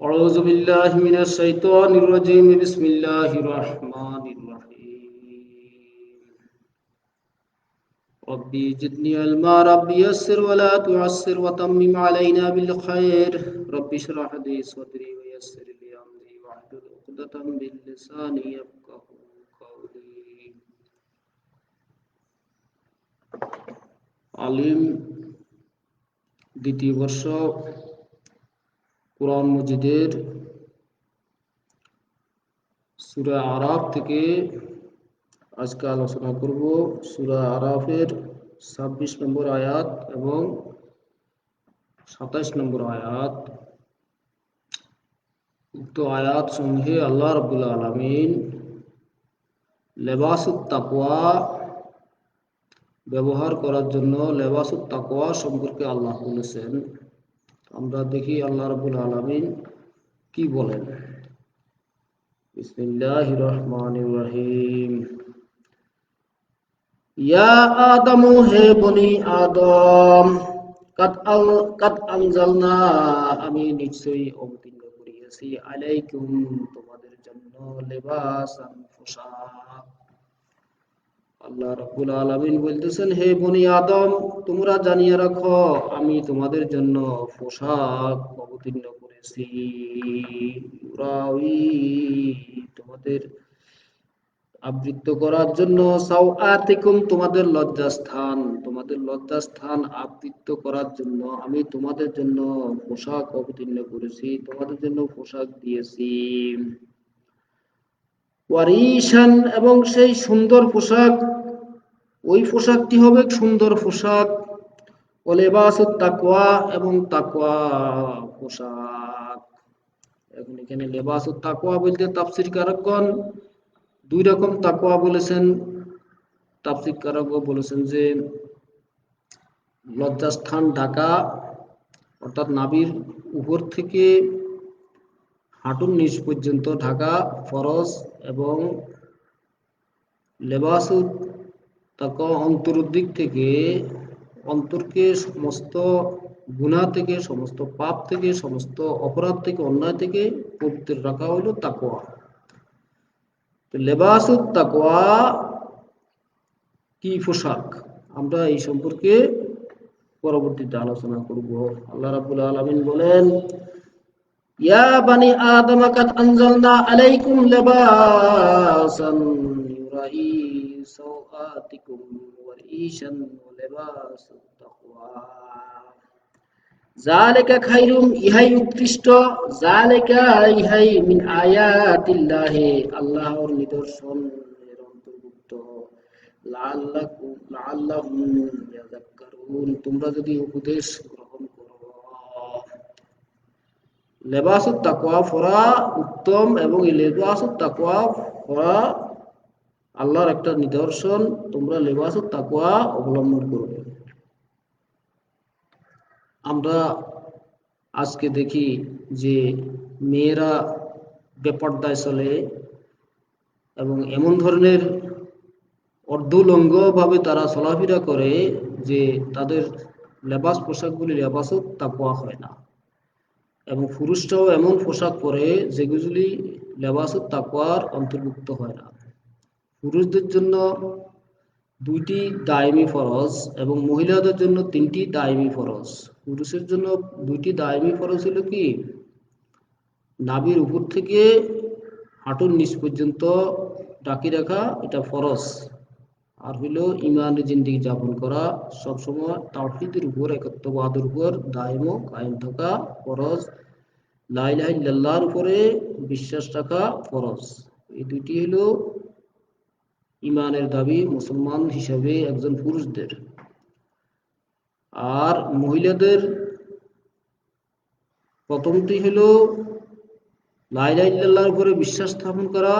أعوذ بالله من الشيطان الرجيم بسم الله الرحمن الرحيم ربي زدني علما ربي يسر ولا تعسر وتمم علينا بالخير ربي اشرح لي صدري ويسر لي أمري واحلل عقدة من لساني يفقه قولي আলিম দ্বিতীয় বর্ষ কোরআন মজিদের সুরা আরাফ থেকে আজকে আলোচনা করব সুরা আরাফের ছাব্বিশ নম্বর আয়াত এবং সাতাইশ নম্বর আয়াত। উক্ত আয়াত সমূহে আল্লাহ রবুল আলমিন লেবাসুত তাকুয়া ব্যবহার করার জন্য লেবাসুত সম্পর্কে আল্লাহ বলেছেন। আমরা দেখি আল্লাহ রবুল আলমিন কি বলেন? বিসমিল্লাহ রহমান রহিম। আমি নিশ্চয়ই তোমাদের জন্য লেবাসান আল্লাহ রাব্বুল আলামিন বলতেছেন, হে বনি আদম, তোমরা জানিয়ে রাখো, আমি তোমাদের জন্য পোশাক অবতীর্ণ করেছি। তোমাদের আবৃত্ত করার জন্য তোমাদের লজ্জাস্থান তোমাদের লজ্জাস্থান আবৃত্ত করার জন্য আমি তোমাদের জন্য পোশাক অবতীর্ণ করেছি, তোমাদের জন্য পোশাক দিয়েছি। ওয়ারিশান এবং সেই সুন্দর পোশাক। ওই পোশাকটি হবে সুন্দর পোশাক। ওলেবাসুত তাকওয়া এবং তাকওয়া পোশাক। এখন এখানে লেবাসুত তাকওয়া বলতে তাফসির কারকগণ দুই রকম তাকওয়া বলেছেন। তাফসির কারক বলেছেন যে লজ্জাস্থান ঢাকা অর্থাৎ নাবির উপর থেকে হাঁটুর নিচ পর্যন্ত ঢাকা, ফরজ এবং লেবাসুদ তাকে অন্তর দিক থেকে অন্তরকে সমস্ত গুণা থেকে, সমস্ত পাপ থেকে, সমস্ত অপরাধ থেকে, অন্যায় থেকে পবিত্র রাখা হলো তাকোয়া লেবাসুদ তাকোয়া কি পোশাক? আমরা এই সম্পর্কে পরবর্তীতে আলোচনা করব। আল্লাহ রাবুল আলমিন বলেন يا بني آدم قد أنزلنا عليكم لباسا يرائي سوآتكم وريشا ولباس التقوى ذلك خير ইহাই উৎকৃষ্ট ذلك ইহাই মিন আয়াতিল্লাহ আল্লাহর নিদর্শন এর অন্তর্ভুক্ত লাআল্লাকুম লাআল্লাহুম ইয়াযাক্কারুন তোমরা যদি উপদেশ লেবাসুত তাকওয়া ফরা উত্তম এবং এই লেবাসুত তাকওয়া ফরা আল্লাহর একটা নিদর্শন। তোমরা লেবাসুত তাকওয়া অবলম্বন করবে। আমরা আজকে দেখি যে মেয়েরা বেপর্দায় চলে এবং এমন ধরনের অর্ধলঙ্গ ভাবে তারা চলাফেরা করে যে তাদের লেবাস পোশাকগুলি লেবাসও তাকওয়া হয় না। এবং পুরুষরাও এমন পোশাক পরে যেগুলি লেবাসুত তাকওয়ার অন্তর্ভুক্ত হয় না। পুরুষদের জন্য দুইটি দায়মি ফরজ এবং মহিলাদের জন্য তিনটি দায়মি ফরজ। পুরুষের জন্য দুইটি দায়মি ফরজ হলো কি? নাবির উপর থেকে হাঁটুর নিচ পর্যন্ত ডাকি রাখা, এটা ফরজ। আর হইল ইমানের জিন্দিগি যাপন করা, সবসময় তাওহিদের উপর, একত্ববাদের উপর দায়ম কায়েম থাকা ফরজ লাইলাহিল্লাহর উপরে বিশ্বাস রাখা ফরজ। এই দুইটি হলো ইমানের দাবি মুসলমান হিসাবে একজন পুরুষদের। আর মহিলাদের প্রথমটি হলো লাইলাহিল্লাহর উপরে বিশ্বাস স্থাপন করা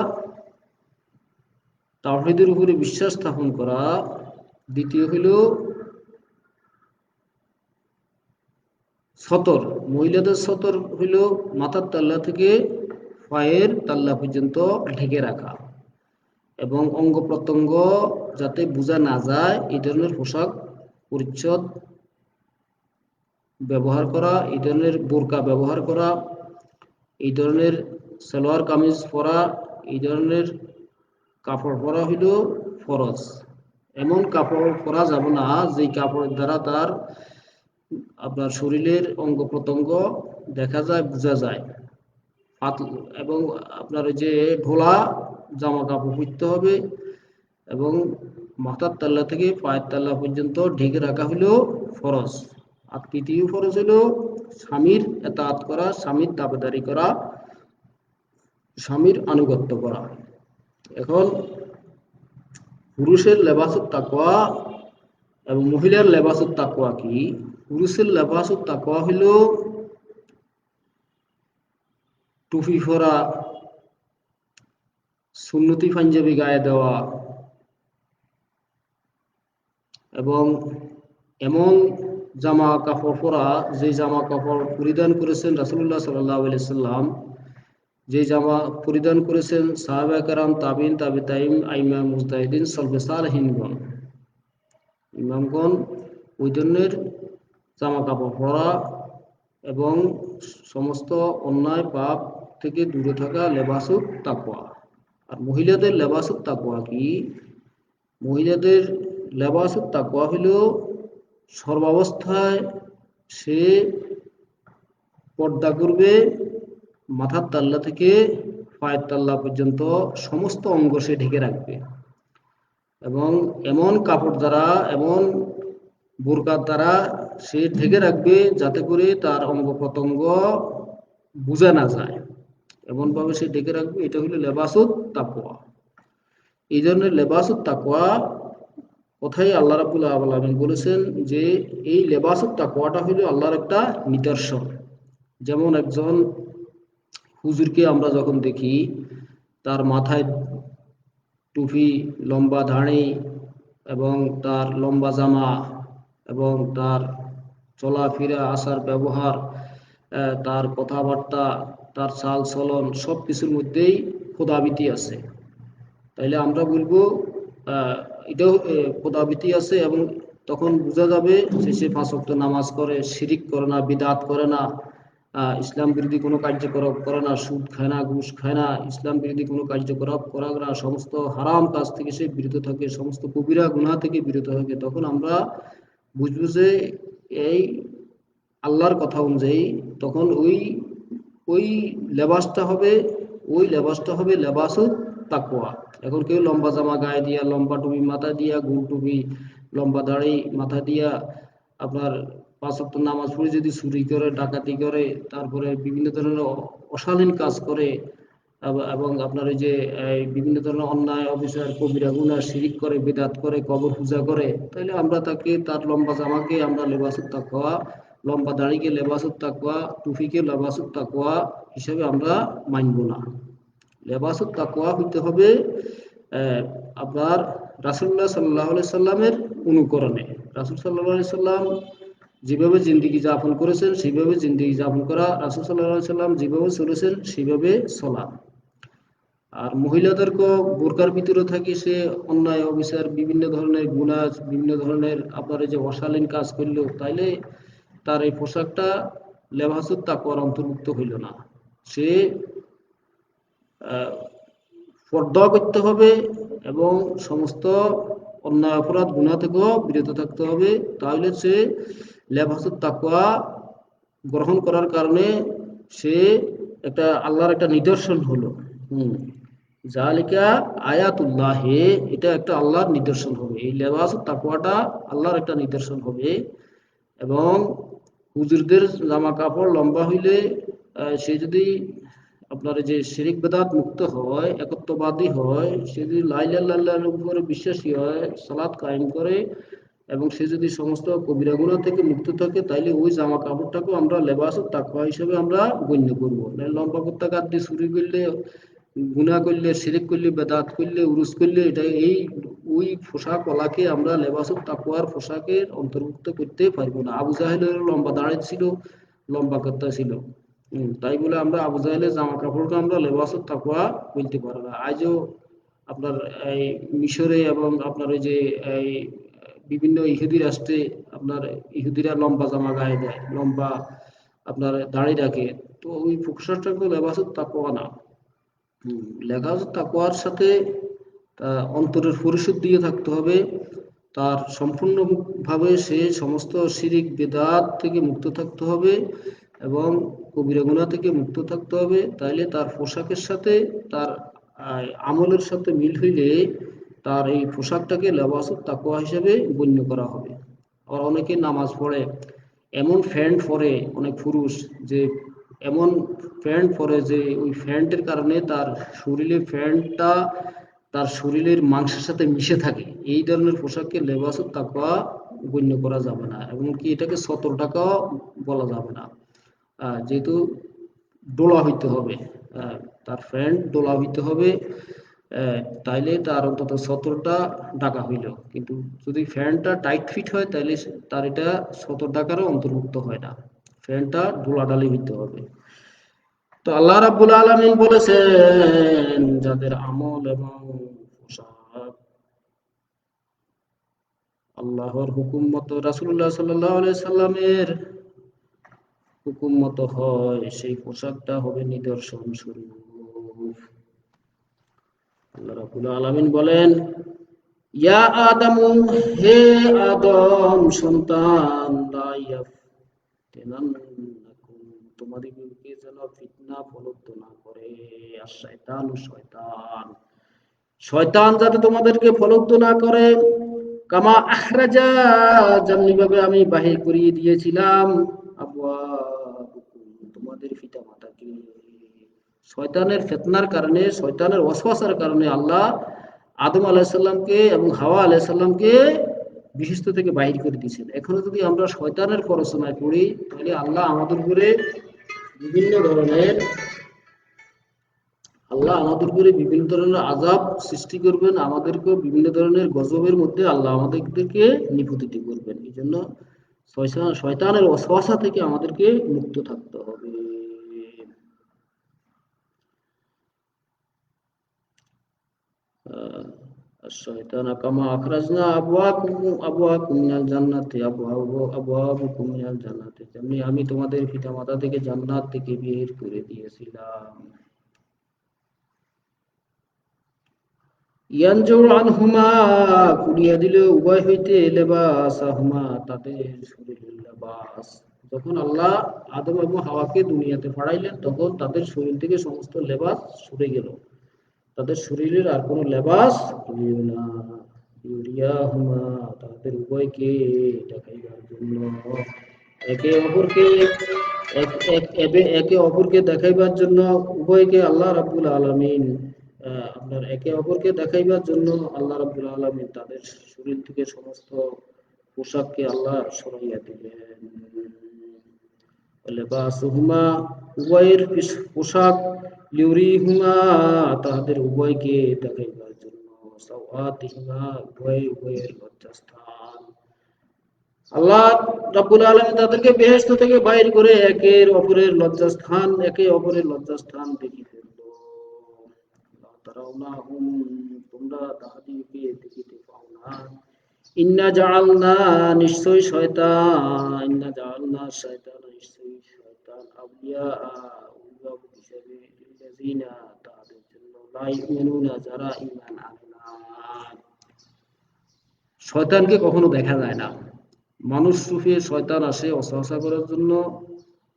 তাহিদের উপরে বিশ্বাস স্থাপন করা। দ্বিতীয় হইল সতর। মহিলাদের সতর হইল মাথার তাল্লা থেকে পায়ের তাল্লা পর্যন্ত ঢেকে রাখা এবং অঙ্গ প্রত্যঙ্গ যাতে বোঝা না যায়, এই ধরনের পোশাক পরিচ্ছদ ব্যবহার করা, এই ধরনের বোরকা ব্যবহার করা, এই ধরনের সালোয়ার কামিজ পরা, এই ধরনের কাপড় পরা হইল ফরজ। এমন কাপড় পরা যাবে না যে কাপড়ের দ্বারা তার আপনার শরীরের অঙ্গ প্রত্যঙ্গ দেখা যায়, বোঝা যায়। এবং আপনার যে ঢোলা জামা কাপড় পরতে হবে এবং মাথার তাল্লা থেকে পায়ের তাল্লা পর্যন্ত ঢেকে রাখা হলো ফরজ। আর তৃতীয় ফরজ হলো স্বামীর এতাত করা, স্বামীর দাবেদারি করা, স্বামীর আনুগত্য করা। এখন পুরুষের লেবাসুর তাকোয়া এবং মহিলার লেবাসুর তাকোয়া কি? পুরুষের লেবাসুর তাকোয়া হইল টুপি ফোরা সুন্নতি পাঞ্জাবি গায়ে দেওয়া এবং এমন জামা কাপড় পরা যে জামা কাপড় পরিধান করেছেন রাসুল্লাহ সাল্লাহ সাল্লাম যে জামা পরিধান করেছেন সাহাবা কারাম, তাবিন তাবি তাইম আইমা মুজতাহিদিন সলবেসাল হিনগণ ইমামগণ ওই ধরনের জামা কাপড় পরা এবং সমস্ত অন্যায় পাপ থেকে দূরে থাকা লেবাসুক তাকোয়া আর মহিলাদের লেবাসুক তাকোয়া কি? মহিলাদের লেবাসুক তাকোয়া হইল সর্বাবস্থায় সে পর্দা করবে মাথার তাল্লা থেকে পায়ের তাল্লা পর্যন্ত সমস্ত অঙ্গ সে ঢেকে রাখবে। এবং এমন কাপড় দ্বারা, এমন বোরকার দ্বারা সে ঢেকে রাখবে যাতে করে তার অঙ্গ প্রত্যঙ্গ বোঝা না যায়। এমন ভাবে সে ঢেকে রাখবে, এটা হলো লেবাসুদ তাকুয়া এই ধরনের লেবাসুদ তাকুয়া কথাই আল্লাহ রাবুল আলমিন বলেছেন যে, এই লেবাসুদ তাকুয়াটা হলো আল্লাহর একটা নিদর্শন। যেমন একজন হুজুরকে আমরা যখন দেখি, তার মাথায় টুপি, লম্বা ধাড়ি এবং তার লম্বা জামা এবং তার চলাফেরা আসার ব্যবহার তার কথাবার্তা, তার চাল চলন সব কিছুর মধ্যেই খোদাবিতি আছে। তাইলে আমরা বলব এটাও খোদাবিতি আছে এবং তখন বোঝা যাবে যে সে পাঁচ নামাজ করে, শিরিক করে না, বিদাত করে না। ইসলাম বিরোধী কোনো কার্যকলাপ করে না, সুদ খায় না, ঘুষ খায় না, ইসলাম বিরোধী কোনো কার্যকলাপ করা না, সমস্ত হারাম কাজ থেকে সে বিরত থাকে, সমস্ত কবিরা গুণা থেকে বিরত থাকে, তখন আমরা বুঝব যে এই আল্লাহর কথা অনুযায়ী তখন ওই ওই লেবাসটা হবে, ওই লেবাসটা হবে লেবাসও তাকুয়া এখন কেউ লম্বা জামা গায়ে দিয়া, লম্বা টুপি মাথা দিয়া গুল টুপি, লম্বা দাড়ি মাথা দিয়া আপনার পাঁচ সপ্তাহ নামাজ পড়ে যদি চুরি করে, ডাকাতি করে, তারপরে বিভিন্ন ধরনের অশালীন কাজ করে এবং আপনার ওই যে বিভিন্ন ধরনের অন্যায় অফিসার কবিরা, গুনা, শিরিক করে, বেদাত করে, কবর পূজা করে তাহলে আমরা তাকে, তার লম্বা জামাকে আমরা লেবাসুত তাকোয়া লম্বা দাড়িকে লেবাসুত তাকোয়া টুফিকে লেবাসুত তাকোয়া হিসেবে আমরা মানব না। লেবাসুত তাকোয়া হইতে হবে আপনার রাসুল্লাহ সাল্লাহ সাল্লামের অনুকরণে। রাসুল সাল্লাহ সাল্লাম যেভাবে জিন্দিগি যাপন করেছেন, সেইভাবে জিন্দিগি যাপন করা রাসুল সাল্লাহ সাল্লাম যেভাবে চলেছেন, সেইভাবে চলা। আর মহিলাদেরকে বোরকার ভিতরে থাকি সে, অন্যায় অফিসার বিভিন্ন ধরনের গুণা, বিভিন্ন ধরনের আপনার যে অশালীন কাজ করল তাইলে তার এই পোশাকটা লেবাসুর তাকুয়ার অন্তর্ভুক্ত হইল না। সে পর্দা করতে হবে এবং সমস্ত অন্যায় অপরাধ গুণা থেকেও বিরত থাকতে হবে তাহলে সে লেবাসুর তাকুয়া গ্রহণ করার কারণে সে একটা আল্লাহর একটা নিদর্শন হলো। হম। জালিকা আয়াতুল্লাহ, এটা একটা আল্লাহর নিদর্শন হবে। এই লেবাস তাকুয়াটা আল্লাহর একটা নিদর্শন হবে এবং হুজুরদের জামা কাপড় লম্বা হইলে সে যদি আপনার যে শিরিক বেদাত মুক্ত হয়, একত্ববাদী হয়, সে যদি লাইলাল্লাহর উপরে বিশ্বাসী হয় সালাদ কায়েম করে এবং সে যদি সমস্ত কবিরাগুলো থেকে মুক্ত থাকে, তাইলে ওই জামা কাপড়টাকেও আমরা লেবাস তাকুয়া হিসেবে আমরা গণ্য করব। লম্বা কুত্তা কাট দিয়ে চুরি করলে, গুণা করলে, সিরেক করলে, বেদাত করলে, উরুস করলে, এটা এই ওই পোশাক ওলাকে আমরা লেবাস তাকুয়ার পোশাকের অন্তর্ভুক্ত করতে পারব না। আবু জাহেলের লম্বা দাঁড়িয়ে ছিল, লম্বা কত্তা ছিল। তাই বলে আমরা আবু জাহেলের জামা কাপড়কে আমরা লেবাস তাকুয়া বলতে পারব না। আজও আপনার এই মিশরে এবং আপনার ওই যে এই বিভিন্ন ইহুদি রাষ্ট্রে আপনার ইহুদিরা লম্বা জামা গায়ে দেয়, লম্বা আপনার দাড়ি রাখে। তো ওই পোশাকটাকে লেবাসুত তাকওয়া না লেবাসুত তাকওয়ার সাথে অন্তরের পরিশুদ্ধ দিয়ে থাকতে হবে। তার সম্পূর্ণভাবে সে সমস্ত শিরিক, বেদাত থেকে মুক্ত থাকতে হবে এবং কবিরা গুণা থেকে মুক্ত থাকতে হবে। তাইলে তার পোশাকের সাথে, তার আমলের সাথে মিল হইলে তার এই পোশাকটাকে লেবাসুত তাকুয়া হিসেবে গণ্য করা হবে। আর অনেকে নামাজ পড়ে, এমন ফ্যান্ট পরে অনেক পুরুষ যে, এমন প্যান্ট পরে যে, ওই ফ্যান্টের কারণে তার শরীরে ফ্যান্টটা তার শরীরের মাংসের সাথে মিশে থাকে। এই ধরনের পোশাককে লেবাসুত তাকুয়া গণ্য করা যাবে না এমনকি এটাকে সতর টাকাও বলা যাবে না। যেহেতু ডোলা হইতে হবে তার ফ্যান্ট ডোলা হইতে হবে। তাইলে তার অন্তত সতরটা ডাকা হইল। কিন্তু যদি ফ্যানটা টাইট ফিট হয় তাহলে তার এটা সতর ডাকারও অন্তর্ভুক্ত হয় না। ফ্যানটা ডোলাডালি হইতে হবে। তো আল্লাহ রাব্বুল আলামিন বলেছেন, যাদের আমল এবং পোশাক আল্লাহর হুকুম মতো আলাইহি সাল্লামের হুকুম মতো হয়, সেই পোশাকটা হবে নিদর্শন স্বরূপ বলেন, ইয়া হে আদম, সন্তান তোমাদেরকে যেন ফিতনা না করে। আর শয়তান শয়তান শয়তান যাতে তোমাদেরকে প্রলুব্ধ না করে। কামা আখরাজা যেমনি ভাবে আমি বাহির করিয়ে দিয়েছিলাম আবুয়া শয়তানের ফেতনার কারণে, শয়তানের ওয়াসওয়াসার কারণে আল্লাহ আদম আলাহিসাল্লামকে এবং হাওয়া আলাহিসাল্লামকে বিশিষ্ট থেকে বাহির করে দিয়েছেন। এখনও যদি আমরা শয়তানের পড়াশোনায় পড়ি, তাহলে আল্লাহ আমাদের উপরে বিভিন্ন ধরনের, আল্লাহ আমাদের উপরে বিভিন্ন ধরনের আজাব সৃষ্টি করবেন আমাদেরকে বিভিন্ন ধরনের গজবের মধ্যে আল্লাহ আমাদেরকে নিপতিত করবেন। এই জন্য শয়তানের অসহসা থেকে আমাদেরকে মুক্ত থাকতে হবে। الشيطان كما أخرجنا أبواكم أبواكم من الجنة أبواب أبوابكم من الجنة যেমনি আমি তোমাদের পিতামাতা থেকে জান্নাত থেকে বের করে দিয়েছিলাম ইয়ানজুর আনহুমা কুড়িয়া দিল উভয় হইতে লেবাস আহুমা তাদের শরীরের লেবাস যখন আল্লাহ আদম এবং হাওয়াকে দুনিয়াতে ফাড়াইলেন তখন তাদের শরীর থেকে সমস্ত লেবাস সরে গেল তাদের শরীরের আর কোনো লেবাস না। ইউরিয়াহুমা, তাদের উভয়কে দেখাইবার জন্য। একে অপরকে একে অপরকে দেখাইবার জন্য উভয়কে আল্লাহ রাব্বুল আলামিন আপনার একে অপরকে দেখাইবার জন্য আল্লাহ রাব্বুল আলামিন তাদের শরীর থেকে সমস্ত পোশাককে আল্লাহ সরাইয়া দিলেন লেবাসুহুমা, উভয়ের পোশাক লিউরিহুমা, তাহাদের উভয়কে দেখাইবার জন্য সাওয়াতিহিমা, উভয়, উভয়ের লজ্জাস্থান। আল্লাহ রাব্বুল আলামিন তাদেরকে বেহেশত থেকে বাইর করে একের অপরের লজ্জাস্থান, একে অপরের লজ্জাস্থান দেখি ফেলল তারাউনাহুম তোমরা তাহাদিকে দেখিতে পাও না। ইন্না জাআলনা নিশ্চয় শয়তান, ইন্না জাআলনা, শয়তান নিশ্চয় শয়তান আউলিয়া হিসেবে না শয়তানকে কখনো দেখা যায় না। মানুষ রূপে শয়তান আসে অসহসা করার জন্য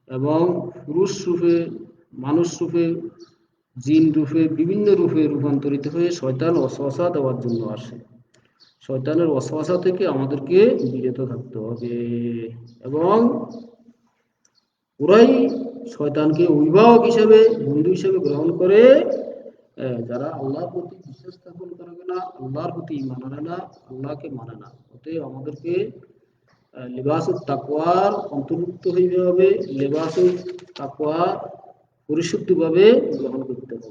এবং পুরুষ রূপে মানুষ রূপে জিন রূপে, বিভিন্ন রূপে রূপান্তরিত হয়ে শয়তান অসহসা দেওয়ার জন্য আসে। শয়তানের অসহসা থেকে আমাদেরকে বিরত থাকতে হবে। এবং ওরাই শয়তানকে অভিভাবক হিসেবে, বন্ধু হিসেবে গ্রহণ করে যারা আল্লাহর প্রতি বিশ্বাস স্থাপন করবে না, আল্লাহর প্রতি মানে না, আল্লাহকে মানে না। অতএব আমাদেরকে লেবাসুল তাকওয়ার অন্তর্ভুক্ত হইতে হবে লেবাসুল তাকওয়া পরিশুদ্ধভাবে গ্রহণ করতে হবে।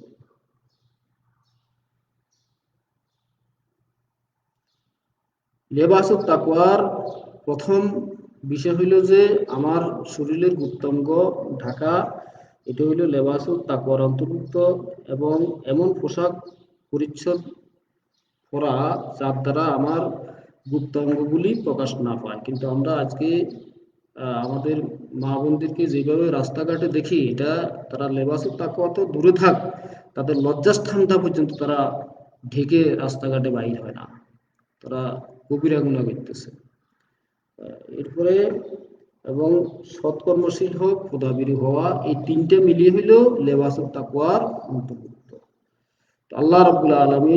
লেবাসুল তাকওয়ার প্রথম বিষয় হইল যে আমার শরীরের গুপ্তাঙ্গ ঢাকা, এটা হইল লেবাসুল তাকওয়ার অন্তর্ভুক্ত এবং এমন পোশাক পরিচ্ছদ করা যার দ্বারা আমার গুপ্তাঙ্গগুলি প্রকাশ না পায়। কিন্তু আমরা আজকে আমাদের মা বোনদেরকে যেভাবে রাস্তাঘাটে দেখি, এটা তারা লেবাসের তাকওয়া তো দূরে থাক, তাদের লজ্জাস্থানটা পর্যন্ত তারা ঢেকে রাস্তাঘাটে বাইর হয় না। তারা কবিরা গুনাহ করতেছে এরপরে এবং সৎকর্মশীল হোক ক্ষুধাবিরি হওয়া, এই তিনটে মিলিয়ে হইল লেবাস তাকুয়ার অন্তর্ভুক্ত। আল্লাহ রবুল্লা আলামিন